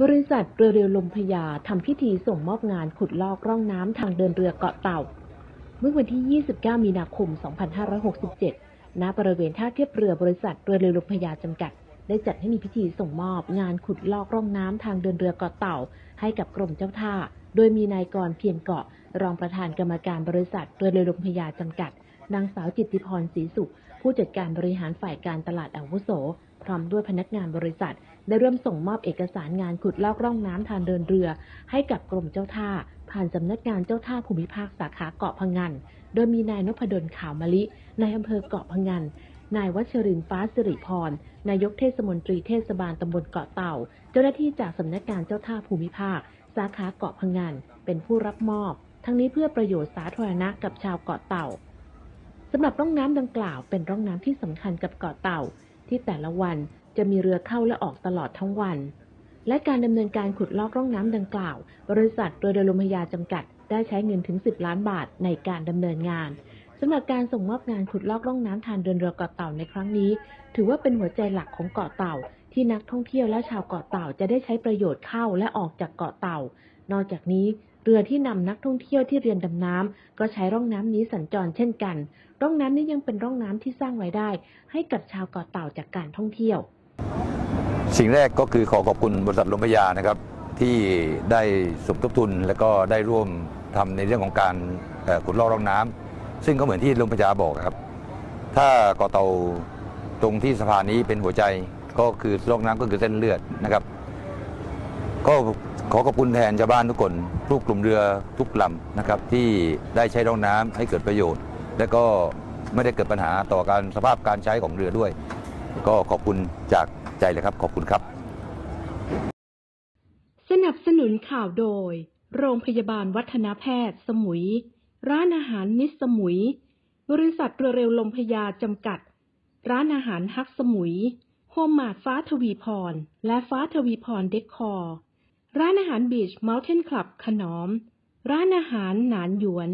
บริษัทเรือเรือลมพญาทำพิธีส่งมอบงานขุดลอกร่องน้ำทางเดินเรือเกาะเต่า เมื่อวันที่ 29 มีนาคม 2567 ณ บริเวณท่าเทียบเรือบริษัทเรือเรือลมพญาจำกัด ได้จัดให้มีพิธีส่งมอบงานขุดลอกร่องน้ำทางเดินเรือเกาะเต่า ให้กับกรมเจ้าท่า โดยมีนายกรเพียรเกาะ รองประธานกรรมการบริษัทเรือเรือลมพญาจำกัด นางสาวจิตติพรศรีสุข ผู้จัดการบริหารฝ่ายการตลาดอาวุโส พร้อมด้วยพนักงานบริษัท ได้เริ่มส่งมอบเอกสารงานขุดลอกร่องน้ำทางเดินเรือ ให้กับกรมเจ้าท่า ผ่านสำนักงานเจ้าท่าภูมิภาคสาขาเกาะพังงานโดยมีนายนพดลขาวมะลินายอำเภอเกาะพังงานนายวัชรินฟ้าสิริพร นายกเทศมนตรีเทศบาลตำบลเกาะเต่า เจ้าหน้าที่จากสำนักงานเจ้าท่าภูมิภาค สาขาเกาะพังงาน เป็นผู้รับมอบ ทั้งนี้เพื่อประโยชน์สาธารณะกับชาวเกาะเต่าสำหรับร่องน้ำดังกล่าวเป็นร่องน้ำที่สำคัญกับเกาะเต่า ที่แต่ละวันจะมีเรือเข้าและออกตลอดทั้งวัน และการดำเนินการขุดลอกร่องน้ำดังกล่าว บริษัทเรือเรือลมพยาจำกัด ได้ใช้เงินถึง 10 ล้านบาทในการดำเนินงานสำหรับการส่งมอบงานขุดลอกร่องน้ำทางเดินเรือเกาะเต่าในครั้งนี้ ถือว่าเป็นหัวใจหลักของเกาะเต่า ที่นักท่องเที่ยวและชาวเกาะเต่าจะได้ใช้ประโยชน์เข้าและออกจากเกาะเต่า นอกจากนี้เรือที่นำนักท่องเที่ยวที่เรียนดำน้ำก็ใช้ร่องน้ำนี้สัญจรเช่นกัน ร่องน้ำนี้ยังเป็นร่องน้ำที่สร้างรายได้ ให้กับชาวเกาะเต่าจากการท่องเที่ยว สิ่งแรกก็คือขอขอบคุณบริษัทลมพยานะครับ ที่ได้สมทบทุนและก็ได้ร่วมทำในเรื่องของการขุดลอกร่องน้ำซึ่งก็เหมือนที่ลมพยาบอกครับ ถ้าเกาะเต่าตรงที่สะพานนี้เป็นหัวใจก็คือร่องน้ำก็คือเส้นเลือดนะครับ ก็ขอขอบคุณแทนชาวบ้านทุกคนทุกกลุ่มเรือทุกลำนะครับที่ได้ใช้ร่องน้ำให้เกิดประโยชน์ และก็ไม่ได้เกิดปัญหาต่อการสภาพการใช้ของเรือด้วย ก็ขอบคุณจากใจเลยครับ ขอบคุณครับ สนับสนุนข่าวโดย โรงพยาบาลวัฒนแพทย์ สมุย ร้านอาหารมิสสมุย บริษัทเรือเร็วลมพยาจำกัด ร้านอาหารฮักสมุย โฮมมาดฟ้าทวีพร และฟ้าทวีพรเดคคอร์ ร้านอาหารบีชเมลเทนคลับขนอม ร้านอาหารหนานหยวน